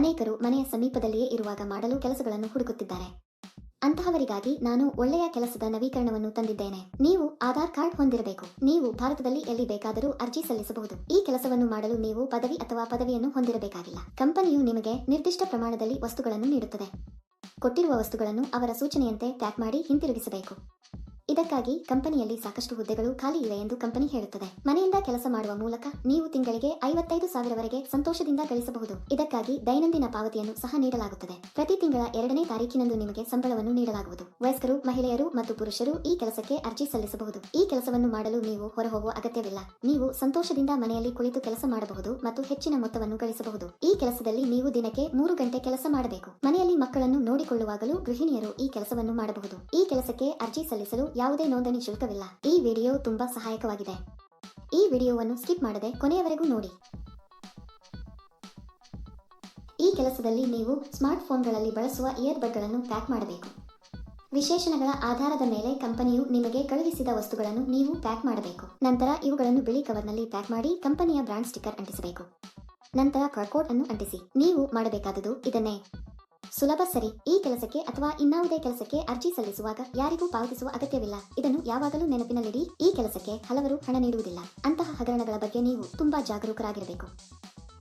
ಅನೇಕರು ಮನೆಯ ಸಮೀಪದಲ್ಲಿಯೇ ಇರುವಾಗ ಮಾಡಲು ಕೆಲಸಗಳನ್ನು ಹುಡುಕುತ್ತಿದ್ದಾರೆ. ಅಂತಹವರಿಗಾಗಿ ನಾನು ಒಳ್ಳೆಯ ಕೆಲಸದ ನವೀಕರಣವನ್ನು ತಂದಿದ್ದೇನೆ. ನೀವು ಆಧಾರ್ ಕಾರ್ಡ್ ಹೊಂದಿರಬೇಕು. ನೀವು ಭಾರತದಲ್ಲಿ ಎಲ್ಲಿ ಬೇಕಾದರೂ ಅರ್ಜಿ ಸಲ್ಲಿಸಬಹುದು. ಈ ಕೆಲಸವನ್ನು ಮಾಡಲು ನೀವು ಪದವಿ ಅಥವಾ ಪದವಿಯನ್ನು ಹೊಂದಿರಬೇಕಾಗಿಲ್ಲ. ಕಂಪನಿಯು ನಿಮಗೆ ನಿರ್ದಿಷ್ಟ ಪ್ರಮಾಣದಲ್ಲಿ ವಸ್ತುಗಳನ್ನು ನೀಡುತ್ತದೆ. ಕೊಟ್ಟಿರುವ ವಸ್ತುಗಳನ್ನು ಅವರ ಸೂಚನೆಯಂತೆ ಪ್ಯಾಕ್ ಮಾಡಿ ಹಿಂತಿರುಗಿಸಬೇಕು. ಇದಕ್ಕಾಗಿ ಕಂಪನಿಯಲ್ಲಿ ಸಾಕಷ್ಟು ಹುದ್ದೆಗಳು ಖಾಲಿ ಇವೆ ಎಂದು ಕಂಪನಿ ಹೇಳುತ್ತದೆ. ಮನೆಯಿಂದ ಕೆಲಸ ಮಾಡುವ ಮೂಲಕ ನೀವು ತಿಂಗಳಿಗೆ ಐವತ್ತೈದು ಸಾವಿರವರೆಗೆ ಸಂತೋಷದಿಂದ ಗಳಿಸಬಹುದು. ಇದಕ್ಕಾಗಿ ದೈನಂದಿನ ಪಾವತಿಯನ್ನು ಸಹ ನೀಡಲಾಗುತ್ತದೆ. ಪ್ರತಿ ತಿಂಗಳ ಎರಡನೇ ತಾರೀಕಿನಂದು ನಿಮಗೆ ಸಂಬಳವನ್ನು ನೀಡಲಾಗುವುದು. ವಯಸ್ಕರು, ಮಹಿಳೆಯರು ಮತ್ತು ಪುರುಷರು ಈ ಕೆಲಸಕ್ಕೆ ಅರ್ಜಿ ಸಲ್ಲಿಸಬಹುದು. ಈ ಕೆಲಸವನ್ನು ಮಾಡಲು ನೀವು ಹೊರಹೋಗುವ ಅಗತ್ಯವಿಲ್ಲ. ನೀವು ಸಂತೋಷದಿಂದ ಮನೆಯಲ್ಲಿ ಕುಳಿತು ಕೆಲಸ ಮಾಡಬಹುದು ಮತ್ತು ಹೆಚ್ಚಿನ ಮೊತ್ತವನ್ನು ಗಳಿಸಬಹುದು. ಈ ಕೆಲಸದಲ್ಲಿ ನೀವು ದಿನಕ್ಕೆ ಮೂರು ಗಂಟೆ ಕೆಲಸ ಮಾಡಬೇಕು. ಮನೆಯಲ್ಲಿ ಮಕ್ಕಳನ್ನು ನೋಡಿಕೊಳ್ಳುವಾಗಲೂ ಗೃಹಿಣಿಯರು ಈ ಕೆಲಸವನ್ನು ಮಾಡಬಹುದು. ಈ ಕೆಲಸಕ್ಕೆ ಅರ್ಜಿ ಸಲ್ಲಿಸಲು ಯಾವುದೇ ನೋಂದಣಿ ಶುಲ್ಕವಿಲ್ಲ. ಈ ವಿಡಿಯೋ ತುಂಬಾ ಸಹಾಯಕವಾಗಿದೆ. ಈ ವಿಡಿಯೋವನ್ನು ಸ್ಕಿಪ್ ಮಾಡದೆ ಕೊನೆಯವರೆಗೂ ನೋಡಿ. ಈ ಕೆಲಸದಲ್ಲಿ ನೀವು ಸ್ಮಾರ್ಟ್ ಫೋನ್ಗಳಲ್ಲಿ ಬಳಸುವ ಇಯರ್ಬಡ್ಗಳನ್ನು ಪ್ಯಾಕ್ ಮಾಡಬೇಕು. ವಿಶೇಷಣಗಳ ಆಧಾರದ ಮೇಲೆ ಕಂಪನಿಯು ನಿಮಗೆ ಕಳುಹಿಸಿದ ವಸ್ತುಗಳನ್ನು ನೀವು ಪ್ಯಾಕ್ ಮಾಡಬೇಕು. ನಂತರ ಇವುಗಳನ್ನು ಬಿಳಿ ಕವರ್ನಲ್ಲಿ ಪ್ಯಾಕ್ ಮಾಡಿ ಕಂಪನಿಯ ಬ್ರಾಂಡ್ ಸ್ಟಿಕ್ಕರ್ ಅಂಟಿಸಬೇಕು. ನಂತರ ಕಾರ್ಕೋಡ್ ಅನ್ನು ಅಂಟಿಸಿ. ನೀವು ಮಾಡಬೇಕಾದುದು ಇದನ್ನೇ. ಸುಲಭ ಸರಿ. ಈ ಕೆಲಸಕ್ಕೆ ಅಥವಾ ಇನ್ನಾವುದೇ ಕೆಲಸಕ್ಕೆ ಅರ್ಜಿ ಸಲ್ಲಿಸುವಾಗ ಯಾರಿಗೂ ಪಾವತಿಸುವ ಅಗತ್ಯವಿಲ್ಲ. ಇದನ್ನು ಯಾವಾಗಲೂ ನೆನಪಿನಲ್ಲಿಡಿ. ಈ ಕೆಲಸಕ್ಕೆ ಹಲವರು ಹಣ ನೀಡುವುದಿಲ್ಲ. ಅಂತಹ ಹಗರಣಗಳ ಬಗ್ಗೆ ನೀವು ತುಂಬಾ ಜಾಗರೂಕರಾಗಿರಬೇಕು.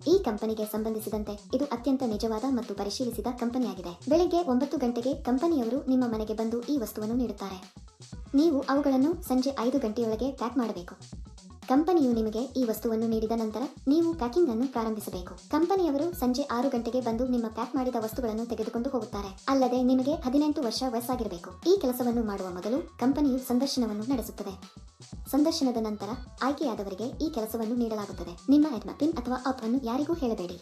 ಈ ಕಂಪನಿಗೆ ಸಂಬಂಧಿಸಿದಂತೆ ಇದು ಅತ್ಯಂತ ನಿಜವಾದ ಮತ್ತು ಪರಿಶೀಲಿಸಿದ ಕಂಪನಿಯಾಗಿದೆ. ಬೆಳಿಗ್ಗೆ ಒಂಬತ್ತು ಗಂಟೆಗೆ ಕಂಪನಿಯವರು ನಿಮ್ಮ ಮನೆಗೆ ಬಂದು ಈ ವಸ್ತುವನ್ನು ನೀಡುತ್ತಾರೆ. ನೀವು ಅವುಗಳನ್ನು ಸಂಜೆ ಐದು ಗಂಟೆಯೊಳಗೆ ಪ್ಯಾಕ್ ಮಾಡಬೇಕು. ಕಂಪನಿಯು ನಿಮಗೆ ಈ ವಸ್ತುವನ್ನು ನೀಡಿದ ನಂತರ ನೀವು ಪ್ಯಾಕಿಂಗ್ ಅನ್ನು ಪ್ರಾರಂಭಿಸಬೇಕು. ಕಂಪನಿಯವರು ಸಂಜೆ ಆರು ಗಂಟೆಗೆ ಬಂದು ನಿಮ್ಮ ಪ್ಯಾಕ್ ಮಾಡಿದ ವಸ್ತುಗಳನ್ನು ತೆಗೆದುಕೊಂಡು ಹೋಗುತ್ತಾರೆ. ಅಲ್ಲದೆ ನಿಮಗೆ ಹದಿನೆಂಟು ವರ್ಷ ವಯಸ್ಸಾಗಿರಬೇಕು. ಈ ಕೆಲಸವನ್ನು ಮಾಡುವ ಮೊದಲು ಕಂಪನಿಯು ಸಂದರ್ಶನವನ್ನು ನಡೆಸುತ್ತದೆ. ಸಂದರ್ಶನದ ನಂತರ ಆಯ್ಕೆಯಾದವರಿಗೆ ಈ ಕೆಲಸವನ್ನು ನೀಡಲಾಗುತ್ತದೆ. ನಿಮ್ಮ ಎಡ್ಮ ಪಿನ್ ಅಥವಾ ಅಪ್ ಅನ್ನು ಯಾರಿಗೂ ಹೇಳಬೇಡಿ.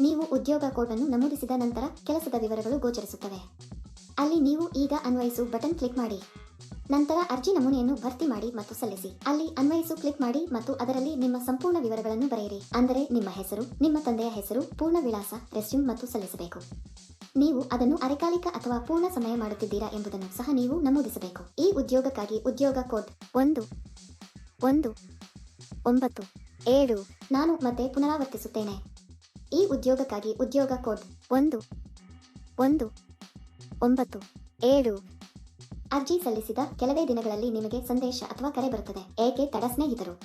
ನೀವು ಉದ್ಯೋಗ ಕೋಡ್ ಅನ್ನು ನಮೂದಿಸಿದ ನಂತರ ಕೆಲಸದ ವಿವರಗಳು ಗೋಚರಿಸುತ್ತವೆ. ಅಲ್ಲಿ ನೀವು ಈಗ ಅನ್ವಯಿಸು ಬಟನ್ ಕ್ಲಿಕ್ ಮಾಡಿ. ನಂತರ ಅರ್ಜಿ ನಮೂನೆಯನ್ನು ಭರ್ತಿ ಮಾಡಿ ಮತ್ತು ಸಲ್ಲಿಸಿ. ಅಲ್ಲಿ ಅನ್ವಯಿಸು ಕ್ಲಿಕ್ ಮಾಡಿ ಮತ್ತು ಅದರಲ್ಲಿ ನಿಮ್ಮ ಸಂಪೂರ್ಣ ವಿವರಗಳನ್ನು ಬರೆಯಿರಿ. ಅಂದರೆ ನಿಮ್ಮ ಹೆಸರು, ನಿಮ್ಮ ತಂದೆಯ ಹೆಸರು, ಪೂರ್ಣ ವಿಳಾಸ, ರೆಸ್ಯೂಮ್ ಮತ್ತು ಸಲ್ಲಿಸಬೇಕು. ನೀವು ಅದನ್ನು ಅರೆಕಾಲಿಕ ಅಥವಾ ಪೂರ್ಣ ಸಮಯ ಮಾಡುತ್ತಿದ್ದೀರಾ ಎಂಬುದನ್ನು ಸಹ ನೀವು ನಮೂದಿಸಬೇಕು. ಈ ಉದ್ಯೋಗಕ್ಕಾಗಿ ಉದ್ಯೋಗ ಕೋಡ್ ಒಂದು ಒಂದು, ಒಂಬತ್ತು, ಏಳು ನಾನು ಮತ್ತೆ ಪುನರಾವರ್ತಿಸುತ್ತೇನೆ. ಈ ಉದ್ಯೋಗಕ್ಕಾಗಿ ಉದ್ಯೋಗ ಕೋಡ್ ಒಂದು ಒಂದು, ಒಂಬತ್ತು, ಏಳು ಅರ್ಜಿ ಸಲ್ಲಿಸಿದ ಕೆಲವೇ ದಿನಗಳಲ್ಲಿ ನಿಮಗೆ ಸಂದೇಶ ಅಥವಾ ಕರೆ ಬರುತ್ತದೆ. ಏಕೆ ತಡ ಸ್ನೇಹಿತರು?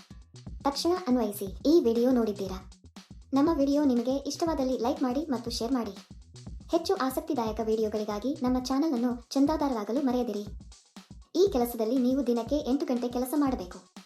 ತಕ್ಷಣ ಅನ್ವಯಿಸಿ. ಈ ವಿಡಿಯೋ ನೋಡಿದ್ದೀರಾ? ನಮ್ಮ ವಿಡಿಯೋ ನಿಮಗೆ ಇಷ್ಟವಾದಲ್ಲಿ ಲೈಕ್ ಮಾಡಿ ಮತ್ತು ಶೇರ್ ಮಾಡಿ. ಹೆಚ್ಚು ಆಸಕ್ತಿದಾಯಕ ವಿಡಿಯೋಗಳಿಗಾಗಿ ನಮ್ಮ ಚಾನಲ್ ಅನ್ನು ಚಂದಾದಾರರಾಗಲು ಮರೆಯದಿರಿ. ಈ ಕೆಲಸದಲ್ಲಿ ನೀವು ದಿನಕ್ಕೆ ಎಂಟು ಗಂಟೆ ಕೆಲಸ ಮಾಡಬೇಕು.